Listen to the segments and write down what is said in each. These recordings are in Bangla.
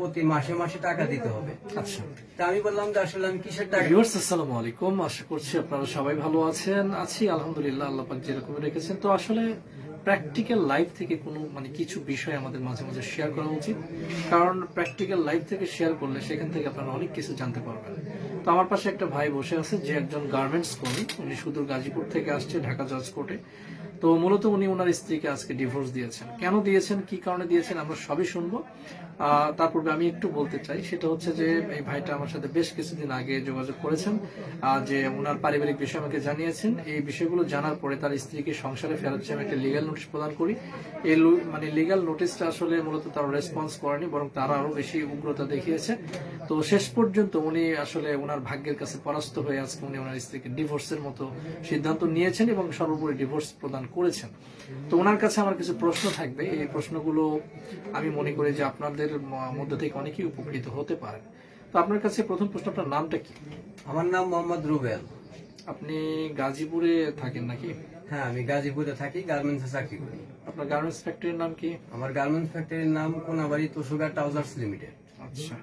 প্রতি মাসে মাসে টাকা দিতে হবে। আচ্ছা। তা আমি বললাম যে আসলে আমি কিসের টাকা? ভিউয়ার্স আসসালামু আলাইকুম। আশা করছি আপনারা সবাই ভালো আছেন আছি আলহামদুলিল্লাহ আল্লাহ পাক যেরকম রেখেছেন। তো আসলে প্র্যাকটিক্যাল লাইফ থেকে কোনো মানে কিছু বিষয় আমাদের মাঝে মাঝে শেয়ার করা উচিত। কারণ প্র্যাকটিক্যাল লাইফ থেকে শেয়ার করলে সেখান থেকে আপনারা অনেক কিছু জানতে পারবেন। তো আমার পাশে একটা ভাই বসে আছে যে একজন গার্মেন্টস কর্মী। উনি সুদূর গাজীপুর থেকে আসছে ঢাকা জজ কোর্টে তো মূলত উনি ওনার স্ত্রীকে আজকে ডিভোর্স দিয়েছেন। কেন দিয়েছেন কি কারণে দিয়েছেন আমরা সবই শুনব। তার পূর্বে আমি একটু বলতে চাই, সেটা হচ্ছে যে এই ভাইটা আমার সাথে বেশ কিছুদিন আগে যোগাযোগ করেছেন যে ওনার পারিবারিক বিষয় আমাকে জানিয়েছেন। এই বিষয়গুলো জানার পরে তার স্ত্রীকে সংসারে চেয়ে আমি একটা লিগাল নোটিশ প্রদান করি। এই মানে লিগাল নোটিশটা আসলে মূলত তারা রেসপন্স করেনি, বরং তারা আরও বেশি উগ্রতা দেখিয়েছে। তো শেষ পর্যন্ত উনি আসলে ওনার ভাগ্যের কাছে পরাস্ত হয়ে আজকে উনি ওনার স্ত্রীকে ডিভোর্সের মতো সিদ্ধান্ত নিয়েছেন এবং সর্বোপরি ডিভোর্স প্রদান করেছেন। তো ওনার কাছে আমার কিছু প্রশ্ন থাকবে। এই প্রশ্নগুলো আমি মনে করি যে আপনাদের ম- মধ্যে থেকে অনেকেই উপকৃত হতে পারেন। তো আপনার কাছে প্রথম প্রশ্ন আপনার নামটা কি? আমার নাম মোহাম্মদ রুবেল। আপনি গাজীপুরে থাকেন নাকি? হ্যাঁ আমি গাজীপুরে থাকি গার্মেন্টসে চাকরি করি। আপনার গার্মেন্টস ফ্যাক্টরির নাম কি? আমার গার্মেন্টস ফ্যাক্টরির নাম কোনাবাড়ি তোষুগা ট্রাউজার্স লিমিটেড। আচ্ছা।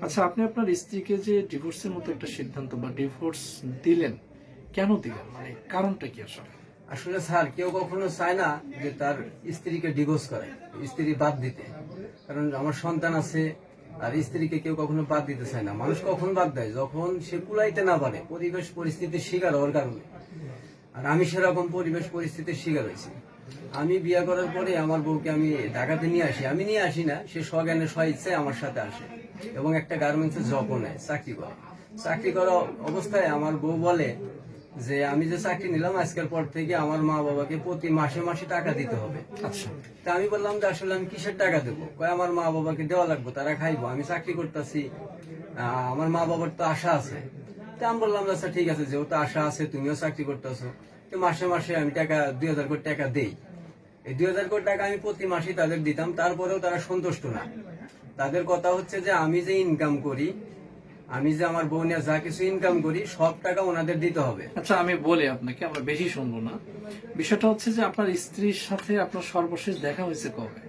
আচ্ছা আপনি আপনার স্ত্রীকে যে ডিভোর্সের মতো একটা সিদ্ধান্ত বা ডিভোর্স দিলেন কেন দিলেন? মানে কারণটা কি আসলে? আসলে স্যার কেউ কখনো চায় না যে তার স্ত্রীকে ডিভোর্স করে স্ত্রী বাদ দিতে। কারণ আমার সন্তান আছে, আর স্ত্রীকে কেউ কখনো বাদ দিতে চায় না। মানুষ কখন বাদ দেয়? যখন সে কুলাইতে না পারে, পরিবেশ পরিস্থিতির শিকার হওয়ার কারণে। আর আমি সেরকম পরিবেশ পরিস্থিতির শিকার হয়েছি। আমি বিয়ে করার পরে আমার বউকে আমি ঢাকাতে নিয়ে আসি। আমি নিয়ে আসি না, সে স্বজ্ঞানে স্ব ইচ্ছায় আমার সাথে আসে এবং একটা গার্মেন্টসে জবও নেয়, চাকরি করে। চাকরি করা অবস্থায় আমার বউ বলে যে আমি যে চাকরি নিলাম আজকের পর থেকে আমার মা বাবাকে প্রতি মাসে মাসে টাকা দিতে হবে। আচ্ছা। তা আমি বললাম যে আসলে আমি কিসের টাকা দেবো? কয় আমার মা বাবাকে দেওয়া লাগবে তারা খাইবো আমি চাকরি করতেছি। আমার মা বাবার তো আশা আছে। তা আমি বললাম আচ্ছা ঠিক আছে যেহেতু আশা আছে তুমিও চাকরি করতেছো তো মাসে মাসে আমি টাকা দুই হাজার কোটি টাকা দেই। এই দুই হাজার কোটি টাকা আমি প্রতি মাসে তাদের দিতাম তারপরেও তারা সন্তুষ্ট না। তাদের কথা হচ্ছে যে আমি যে ইনকাম করি আমি যে আমার বোন যা কিছু ইনকাম করি সব টাকা ওনাদের দিতে হবে। আচ্ছা আমি বলি আপনাকে আমরা বেশি শুনব না। বিষয়টা হচ্ছে যে আপনার স্ত্রীর সাথে আপনার সর্বশেষ দেখা হয়েছে কবে?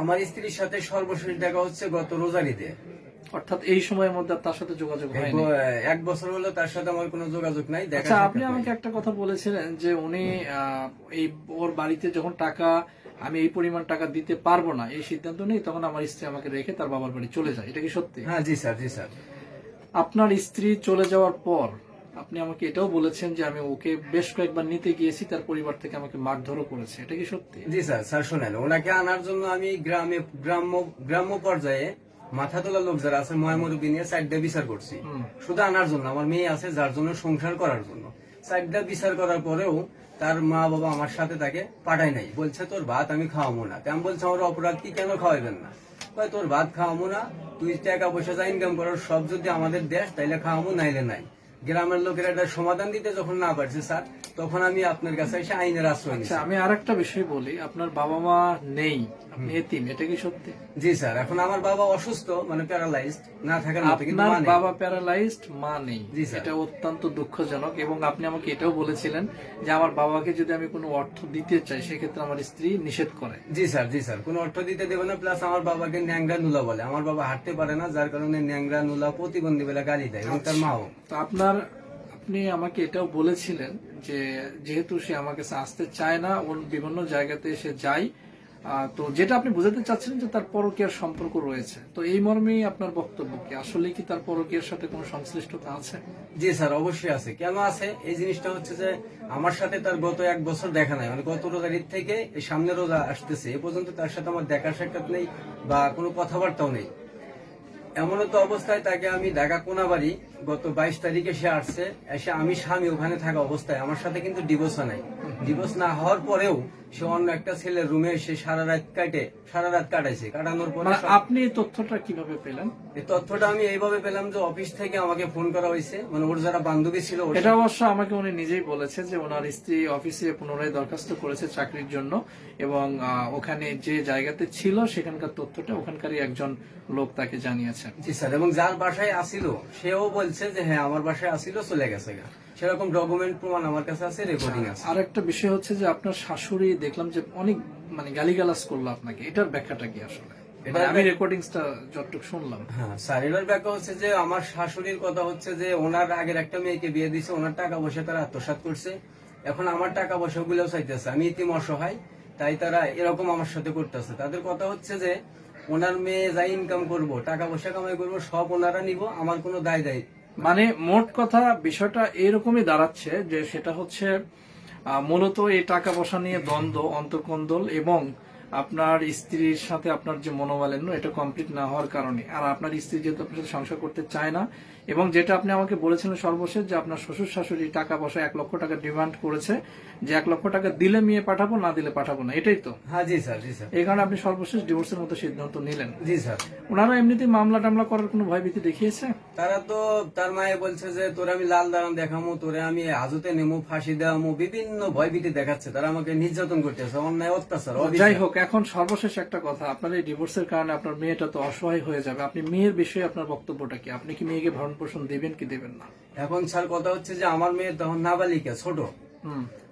আমার স্ত্রীর সাথে সর্বশেষ দেখা হচ্ছে গত রোজারিতে অর্থাৎ এই সময়ের মধ্যে তার সাথে যোগাযোগ হয়নি। এক বছর হলো তার সাথে আমার কোনো যোগাযোগ নাই আচ্ছা আপনি আমাকে একটা কথা বলেছিলেন যে উনি এই ওর বাড়িতে যখন টাকা আমি এই পরিমাণ টাকা দিতে পারব না এই সিদ্ধান্ত নেই তখন আমার স্ত্রী আমাকে রেখে তার বাবার বাড়ি চলে যায়। এটা কি সত্যি? হ্যাঁ জি স্যার জি স্যার। আপনার স্ত্রী চলে যাওয়ার পর আপনি আমাকে এটাও বলেছেন যে আমি ওকে বেশ কয়েকবার নিতে গিয়েছি তার পরিবার থেকে আমাকে মারধরও করেছে। এটা কি সত্যি? জি স্যার স্যার শোনেন ওনাকে আনার জন্য আমি গ্রামে গ্রাম্য গ্রাম্য পর্যায়ে মাথা তোলা লোক যারা আছে ময়মরুবি নিয়ে সাইডটা বিচার করছি। শুধু আনার জন্য আমার মেয়ে আছে যার জন্য সংসার করার জন্য। সাইডটা বিচার করার পরেও তার মা বাবা আমার সাথে তাকে পাঠায় নাই। বলছে তোর ভাত আমি খাওয়াবো না। তেমন বলছে আমার অপরাধ কি? কেন খাওয়াবেন না? তোর ভাত খাওয়াবো না, তুই টাকা পয়সা যা ইনকাম করার সব যদি আমাদের দেশ, তাইলে খাওয়াবো নাইলে নাই। গ্রামের লোকের এটা সমাধান দিতে যখন না পারছে স্যার তখন আমি আপনার কাছে এসে আইনের আশ্রয় নিচ্ছি আচ্ছা আমি আর একটা বিষয় বলি আপনার বাবা মা নেই আপনি এতিম এটা কি সত্যি? জি স্যার এখন আমার বাবা অসুস্থ মানে প্যারালাইজড না থাকার মতো কিন্তু মা বাবা প্যারালাইজড মা নেই। এটা অত্যন্ত দুঃখজনক এবং আপনি আমাকে এটাও বলেছিলেন যে আমার বাবাকে যদি আমি কোনো অর্থ দিতে চাই সেক্ষেত্রে আমার স্ত্রী নিষেধ করে। জি স্যার জি স্যার কোনো অর্থ দিতে দেবে না প্লাস আমার বাবাকে ন্যাংরা নুলা বলে। আমার বাবা হাঁটতে পারে না যার কারণে ন্যাংরা নুলা প্রতিবন্ধী বলে গালি দেয় এবং তার মাও তো আপনার, আপনি আমাকে এটাও বলেছিলেন যে যেহেতু সে আমার কাছে আসতে চায় না, ওর বিভিন্ন জায়গাতে সে যায় তো যেটা আপনি বোঝাতে চাচ্ছেন যে তার পরকীয়ার সম্পর্ক রয়েছে। তো এই মর্মেই আপনার বক্তব্য কি? আসলে কি তার পরকীয়ার সাথে কোনো সংশ্লিষ্টতা আছে? জি স্যার, অবশ্যই আছে। কেন আছে? এই জিনিসটা হচ্ছে যে আমার সাথে তার গত এক বছর দেখা নাই। মানে গত রোজার ঈদ থেকে এই সামনে রোজা আসতেছে। এ পর্যন্ত তার সাথে আমার দেখা সাক্ষাৎ নেই বা কোনো কথাবার্তাও নেই। এমনও তো অবস্থায় তাকে আমি ঢাকা কোনাবাড়ি গত বাইশ তারিখে সে আসছে এসে আমি স্বামী ওখানে থাকা অবস্থায়। আমার সাথে কিন্তু ডিভোর্স নাই। ডিভোর্স না হওয়ার পরেও সে অন্য একটা ছেলের রুমে এসে সারা রাত কাটে সারা রাত কাটাইছে। কাটানোর পরে মানে আপনি এই তথ্যটা কীভাবে পেলেন? এই তথ্যটা আমি এইভাবে পেলাম যে অফিস থেকে আমাকে ফোন করা হয়েছে। মানে ওর যারা বান্ধবী ছিল এটা অবশ্য আমাকে উনি নিজেই বলেছে যে ওনার স্ত্রী অফিসে পুনরায় দরখাস্ত করেছে চাকরির জন্য এবং ওখানে যে জায়গাতে ছিল সেখানকার তথ্যটা ওখানকারই একজন লোক তাকে জানিয়েছেন। জি স্যার এবং যার বাসায় আসিল সেও বলছে যে হ্যাঁ আমার বাসায় আসিল চলে গেছে গা। সেরকম ডকুমেন্ট প্রমাণ আমার কাছে আছে রেকর্ডিং আছে। আর একটা বিষয় হচ্ছে যে আপনার শাশুড়ি দেখলাম যে অনেক মানে গালিগালাজ করল আপনাকে। এটার ব্যাখ্যাটা কি আসলে? এটা মানে আমি রেকর্ডিংসটা যতটুকু শুনলাম। হ্যাঁ স্যার এটার ব্যাখ্যা হচ্ছে যে আমার শাশুড়ির কথা হচ্ছে যে ওনার আগের একটা মেয়েকে বিয়ে দিছে ওনার টাকা পয়সা তারা আত্মসাৎ করছে। এখন আমার টাকা পয়সা গুলো চাইতেছে আমি ইতিম অসহায় তাই তারা এরকম আমার সাথে করতেছে। তাদের কথা হচ্ছে যে ওনার মেয়ে যা ইনকাম করব টাকা পয়সা কামাই করব সব ওনারা নিব আমার কোনো দায় দায় মানে মোট কথা বিষয়টা এরকমই দাঁড়াচ্ছে যে সেটা হচ্ছে মূলত এই টাকা পয়সা নিয়ে দ্বন্দ্ব, অন্তর্কন্দল এবং আপনার স্ত্রীর সাথে আপনার যে মনোমালিন্য, এটা কমপ্লিট না হওয়ার কারণে। আর আপনার স্ত্রী যেহেতু আপনার সাথে সংসার করতে চায় না এবং যেটা আপনি আমাকে বলেছিলেন সর্বশেষ যে আপনার শ্বশুর শাশুড়ি টাকা পয়সা এক লক্ষ টাকা ডিমান্ড করেছে যে এক লক্ষ টাকা দিলে মেয়ে পাঠাবো না দিলে পাঠাবো না এটাই তো? হ্যাঁ জি স্যার জি স্যার। এই কারণে আপনি সর্বশেষ ডিভোর্সের মতো সিদ্ধান্ত নিলেন। জি স্যার। ওনারা এমনিতেই মামলা টামলা করার কোনো ভয়ভীতি দেখিয়েছে? তারা তো তার মায়ে বলছে যে তোরে আমি লাল দাঁড়ান দেখামো তোরে আমি হাজতে নেমো ফাঁসি দেওয়ামো বিভিন্ন ভয়ভীতি দেখাচ্ছে তারা আমাকে নির্যাতন করতেছে অন্যায় অত্যাচার। যাই হোক এখন সর্বশেষ একটা কথা আপনার এই ডিভোর্সের কারণে আপনার মেয়েটা তো অসহায় হয়ে যাবে আপনি মেয়ের বিষয়ে আপনার বক্তব্যটা কি? আপনি কি মেয়েকে ভরণ পোষণ দেবেন কি দেবেন না? এখন স্যার কথা হচ্ছে যে আমার মেয়ে তখন নাবালিকা ছোট।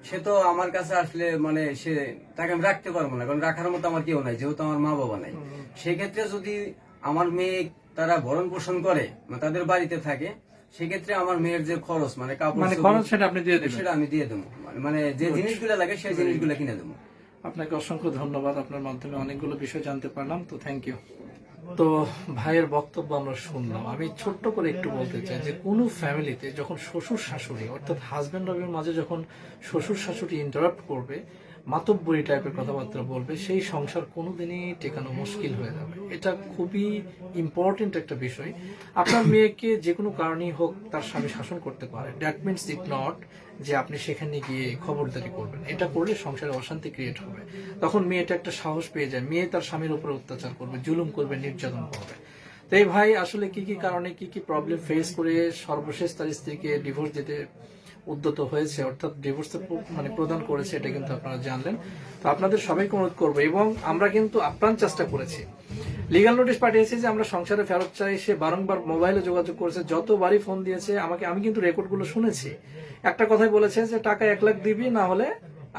সে তো আমার কাছে আসলে মানে সে তাকে আমি রাখতে পারব না কারণ রাখার মতো আমার কেউ নাই যেহেতু আমার মা বাবা নাই। সেক্ষেত্রে যদি আমার মেয়ে তারা ভরণ পোষণ করে মানে তাদের বাড়িতে থাকে সেক্ষেত্রে আমার মেয়ের যে খরচ মানে কাপড় মানে খরচ সেটা আপনি দিয়ে দেবেন। সেটা আমি দিয়ে দেবো। মানে- মানে যে জিনিসগুলো লাগে সেই জিনিসগুলো কিনে দেবো। আপনাকে অসংখ্য ধন্যবাদ আপনার মাধ্যমে অনেকগুলো বিষয় জানতে পারলাম তো থ্যাংক ইউ তো ভাইয়ের বক্তব্য আমরা শুনলাম। আমি ছোট্ট করে একটু বলতে চাই যে, কোনো ফ্যামিলিতে যখন শ্বশুর শাশুড়ি, অর্থাৎ হাজব্যান্ড ওয়াইফের মাঝে যখন শ্বশুর শাশুড়ি ইন্টারাপ্ট করবে মাতব্বরি টাইপের কথাবার্তা বলবে, সেই সংসার কোনোদিনই টেকানো মুশকিল হয়ে যাবে। এটা খুবই ইম্পর্টেন্ট একটা বিষয়। আপনার মেয়েকে যে কোনো কারণেই হোক তার স্বামী শাসন করতে পারে। দ্যাট মিনস ইট নট যে আপনি সেখানে গিয়ে খবরদারি করবেন। এটা করলে সংসারে অশান্তি ক্রিয়েট হবে। তখন মেয়েটা একটা সাহস পেয়ে যায়। মেয়ে তার স্বামীর উপরে অত্যাচার করবে, জুলুম করবে, নির্যাতন করবে। তো এই ভাই আসলে কি কি কারণে কি কি প্রবলেম ফেস করে সর্বশেষ তার স্ত্রীকে ডিভোর্স দিতে উদ্যত হয়েছে, অর্থাৎ ডিভোর্স মানে প্রদান করেছে, এটা কিন্তু আপনারা জানলেন। তো আপনাদের সবাইকে অনুরোধ করব, এবং আমরা কিন্তু আপ্রাণ চেষ্টা করেছি। লিগাল নোটিশ পাঠিয়েছি যে আমরা সংসারে ফেরত চাই, সে বারংবার মোবাইলে যোগাযোগ করেছে, যতবারই ফোন দিয়েছে, আমাকে আমি কিন্তু রেকর্ডগুলো শুনেছি। একটা কথাই বলেছে যে, টাকা এক লাখ দিবি, না হলে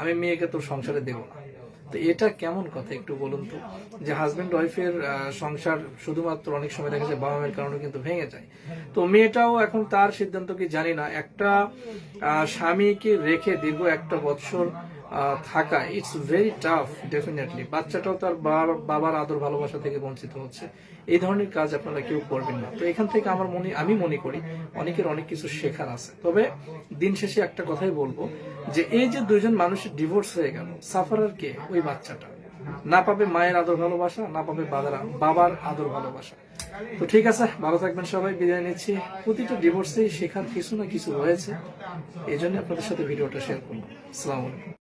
আমি মেয়েকে তোর সংসারে দেবো না। তো এটা কেমন কথা একটু বলুন তো? যে হাজবেন্ড ওয়াইফের সংসার শুধুমাত্র অনেক সময় দেখা যায় বাবা মায়ের কারণে কিন্তু ভেঙে যায়। তো মেয়েটাও এখন তার সিদ্ধান্ত কি জানি না। একটা স্বামীকে রেখে দীর্ঘ একটা বছর থাকা ইটস ভেরি টাফ ডেফিনেটলি বাচ্চাটাও তার বাবার- আদর ভালোবাসা থেকে বঞ্চিত হচ্ছে। এই ধরনের কাজ আপনারা কেউ করবেন না। তো এখান থেকে আমার মনে, আমি মনে করি অনেকের অনেক কিছু শেখার আছে। তবে দিন শেষে একটা কথাই বলব যে, এই যে দুইজন মানুষের ডিভোর্স হয়ে গেল সাফারার কে? ওই বাচ্চাটা। না পাবে মায়ের আদর ভালোবাসা, না পাবে বাবার আদর ভালোবাসা। তো ঠিক আছে, ভালো থাকবেন সবাই, বিদায় নিচ্ছি। প্রতিটা ডিভোর্সেই শেখার কিছু না কিছু রয়েছে। এই জন্য আপনাদের সাথে ভিডিওটা শেয়ার করলাম। আসসালামু আলাইকুম।